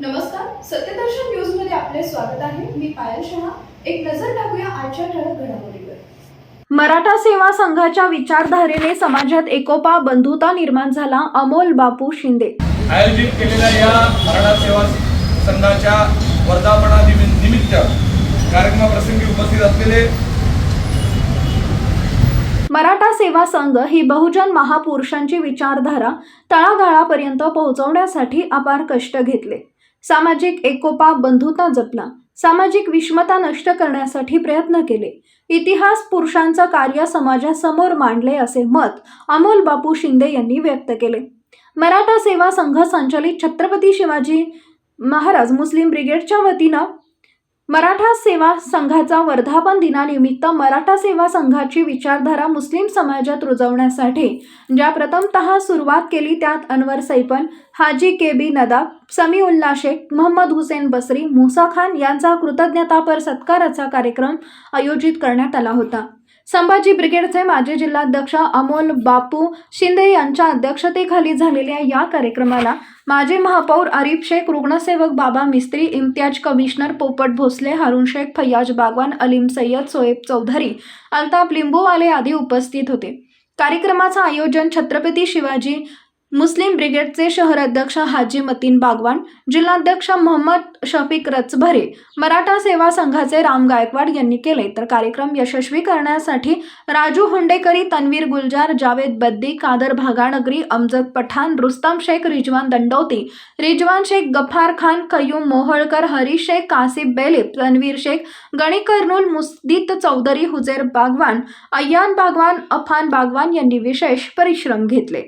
नमस्कार सत्यदर्शन न्यूजमध्ये आपले स्वागत आहे. मी पायल शहा. एक नजर टाकूया आजच्या ठळक घडामोडीवर. मराठा सेवा संघाच्या विचारधारेने समाजात एकोपा बंधुता निर्माण झाला अमोल बापू शिंदे. आयोजित केलेल्या या मराठा सेवा संघाच्या वर्धापना निमि- निमित्त कार्यक्रमाप्रसंगी उपस्थित असलेले मराठा सेवा संघ ही बहुजन महापुरुषांची विचारधारा तळागाळापर्यंत पोहोचवण्यासाठी अपार कष्ट घेतले. सामाजिक एकोपा बंधुता जपला. सामाजिक विषमता नष्ट करण्यासाठी प्रयत्न केले. इतिहास पुरुषांचं कार्य समाजासमोर मांडले असे मत अमोल बापू शिंदे यांनी व्यक्त केले. मराठा सेवा संघ संचलित छत्रपती शिवाजी महाराज मुस्लिम ब्रिगेडच्या वतीनं मराठा सेवा संघाचा वर्धापन दिनानिमित्त मराठा सेवा संघाची विचारधारा मुस्लिम समाजात रुजवण्यासाठी ज्या प्रथमतः सुरुवात केली त्यात अनवर सैपन हाजी के बी नदाब समीउल्ला शेख मोहम्मद हुसेन बसरी मुसा खान यांचा कृतज्ञतापर सत्काराचा कार्यक्रम आयोजित करण्यात आला होता. संभाजी ब्रिगेडचे माजी जिल्हाध्यक्ष अमोल बापू शिंदे यांच्या अध्यक्षतेखाली झालेल्या या कार्यक्रमाला माजी महापौर आरिफ शेख रुग्णसेवक बाबा मिस्त्री इम्तियाज कमिशनर पोपट भोसले हारुण शेख फैयाज बागवान अलीम सय्यद सोएब चौधरी अल्ताफ लिंबूवाले आदी उपस्थित होते. कार्यक्रमाचं आयोजन छत्रपती शिवाजी मुस्लिम ब्रिगेडचे शहर अध्यक्ष हाजी मतीन बागवान जिल्हाध्यक्ष मोहम्मद शफिक रचभरे मराठा सेवा संघाचे राम गायकवाड यांनी केले. तर कार्यक्रम यशस्वी करण्यासाठी राजू हुंडेकरी तन्वीर गुलजार जावेद बद्दी कादर भागानगरी अमजद पठाण रुस्तम शेख रिजवान दंडौती रिजवान शेख गफार खान कयूम मोहळकर हरीश शेख कासिफ बेलिप तन्वीर शेख गणी कर्नूल मुस्दित चौधरी हुजेर बागवान अय्यान बागवान अफान बागवान यांनी विशेष परिश्रम घेतले.